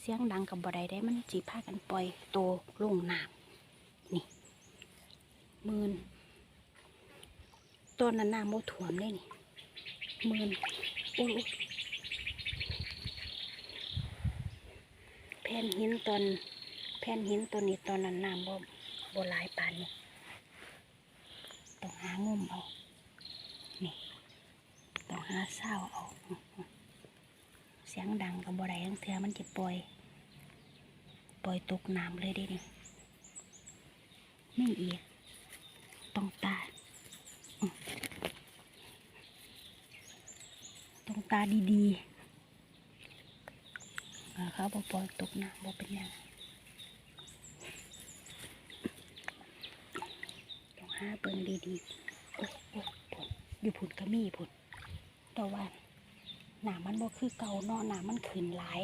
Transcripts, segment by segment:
เสียงดังกับบ่ได้ได้มันจีพากันปล่อยโตลงน้ำนี่มื่นต้นนั้นน้ำโมถ่วมเลยนี่มื่นโอ้ยแผ่นหินตอนแผ่นหินตัวนี้ตอนนั้นน้ำบ่บ่หลายปานนี่ต้องหางมเอานี่ต้องหาเศร้าเอา เสียงดังกับบ่ได้ทั้งเทือมันจะปล่อย ปล่อยตกน้ำเลยดินี่ไม่เอีกต้องตาต้องตาดีๆเขาบอกปล่อยตกน้ำบ่เป็นยังต้องหาเบิ่งดีๆโอ้โอ้ผลอยู่ผุนก็มีผลแต่ว่า หนามันบ่คือเก่าเนาะหนามันขึ้นหลาย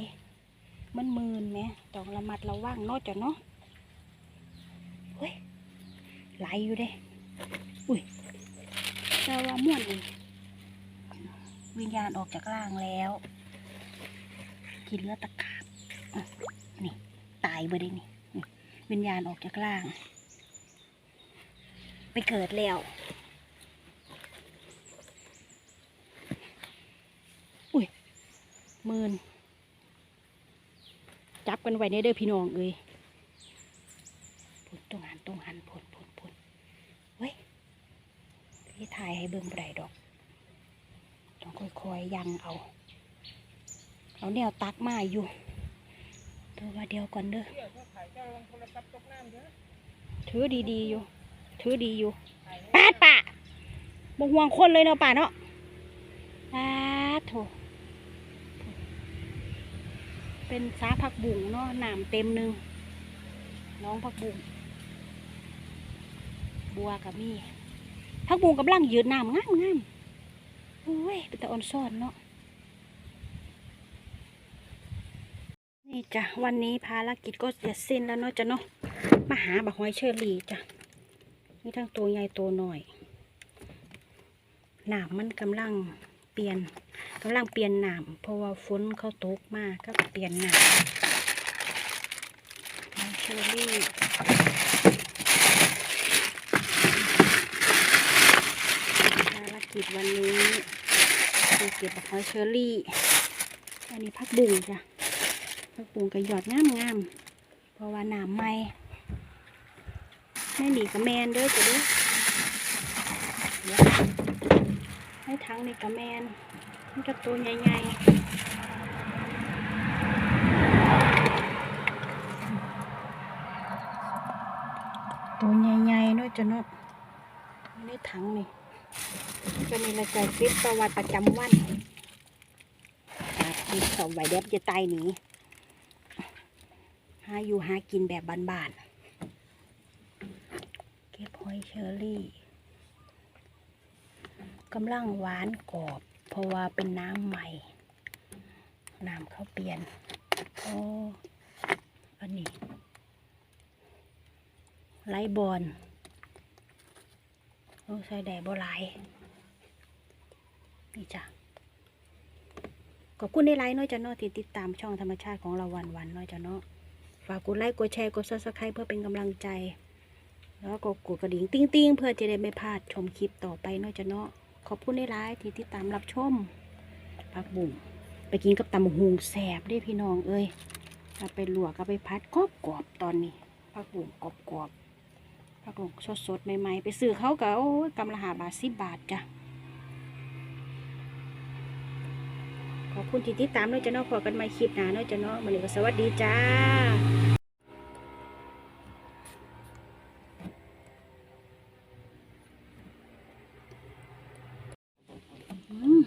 มันมืนไหมต้องระมัดระวังเนาะจ้ะเนาะเฮ้ยไหลอยู่เด้ อุ้ยแต่ว่าม่วนอีกวิญญาณออกจากร่างแล้ว กินเลือดตะขาบนี่ ตายไปได้นี่นี่ วิญญาณออกจากร่าง ไปเกิดแล้ว หมื่นจับกันไว้ในเด้อพี่น้องเอ้ยผลตรงหันตรงหันผลผลผลเว้ยพี่ถ่ายให้เบิ่งได้ดอก ต้องค่อยๆยังเอา เอาแนวตักมาอยู่ตัวว่าเดียวก่อนเด้อถือดีๆอยู่ ถือดีอยู่ปาดป่าบ่ห่วงคนเลยเนาะป่าเนาะปาโถ เป็นสาผักบุ้งเนาะหน้ำเต็มหนึ่งน้องผักบุ้งบัวกับมีผักบุ้งกับลังยืดหน้ำงามงามโอ้ยเป็นตะออนซ่อนเนาะนี่จ้ะวันนี้ภารกิจก็จะสิ้นแล้วเนาะจ้ะเนาะมาหาบักหอยเชอรี่จ้ะมีทั้งตัวใหญ่ตัวหน้อยหน้ำมันกำลัง เปลี่ยนกำลังเปลี่ยนหน้ำเพราะว่าฝนเขาตกมากก็เปลี่ยนน้ำน้ำเชอรี่ภารกิจวันนี้คือเก็บหอยเชอรี่ อันนี้พักบุ้งจ้ะพักบุ้งกับหยอดงามงามๆเพราะว่าหน้ำไม่ไม่หนีกับแมนด้อจ้ะด้อเดี๋ย ทั้งนี่กับแมนมันจะตัวใหญ่ๆ ตัวใหญ่ๆเนาะจะเนาะในถังนี่ก็มีระจายฟิตประวัติประจำวันมีสองใบเด็บจะตายหนีหาอยู่หากินแบบบ้านๆ เก็บหอยเชอรี่ กำลังหวานกรอบ เพราะว่าเป็นน้ำใหม่ น้ำเขาเปลี่ยน โอ้ อันนี้ ไล่บอลโอ้ใส่แดดบ่หลายนี่จ้ะขอบคุณในไลน์น้อยจ้ะเนาะที่ติดตามช่องธรรมชาติของเราวันวันน้อยจ้ะเนาะฝากกดไลค์กดแชร์กดซับสไครต์เพื่อเป็นกำลังใจ แล้วก็กดกระดิ่งติ้งๆ เพื่อจะได้ไม่พลาดชมคลิปต่อไปน้อยจ้ะเนาะ ขอบคุณในไลน์ที่ติดตามรับชมผักบุ้งไปกินกับตำบักหุงแสบได้พี่น้องเอ้ยเอาไปลวกเอาไปพัดกรอบกรอบตอนนี้ผักบุ้งกรอบกรอบๆผักบุ้งสดสดใหม่ๆ ไปซื้อเขาก็โอ้ยกำละหาบาทสิบบาทจ้ะขอบคุณที่ติดตามด้วยจ้ะเนาะพอกันใหม่คลิปหน้าเนาะจ้ะเนาะวันนี้ก็สวัสดีจ้า อืม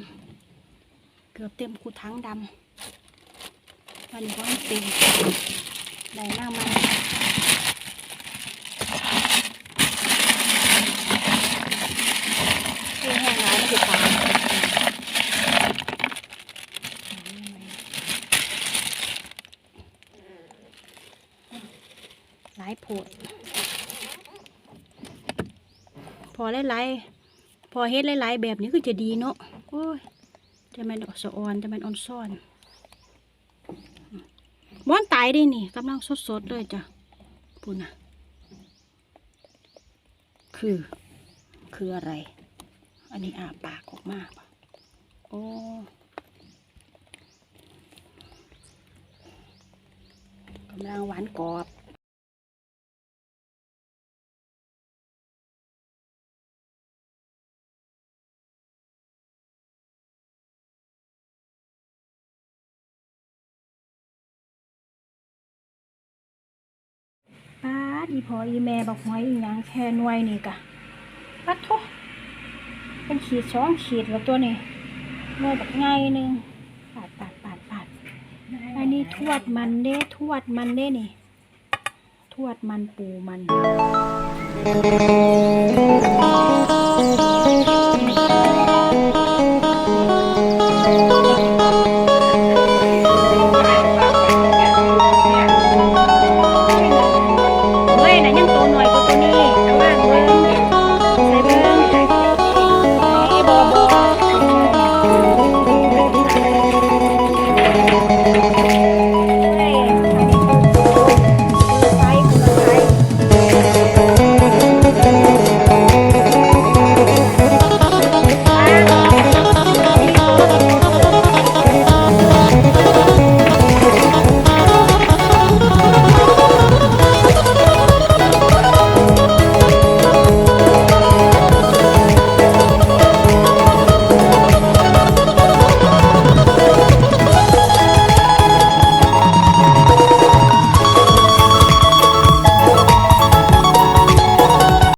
เกือบเต็มคูทั้งดำวันนี้ก็เต็มได้หน้ามันที่แห้งร้ายมันจะตายหลายโผดพอไล่ๆพอเฮ็ดหลายๆแบบนี้คือจะดีเนาะโอ้ย จะมันออกสะออนจะมันอ่อนซ่อนบ้อนตายดินี่กำลังสดๆเลยจ้ะพูดนะคือ คืออะไร อันนี้อาปากออกมาปะโอ้กำลังหวานกรอบ อีพออีแม่บอกหอยอีหยังแค่หน่วยนี่กะปัดทุกเป็นขีดสองขีดแล้วตัวนี้หน่วยแบบง่ายหนึงปาดปาดปาดปาดอันนี้ทวดมันเด้ทวดมันเด้นี่ ทวดมันปูมัน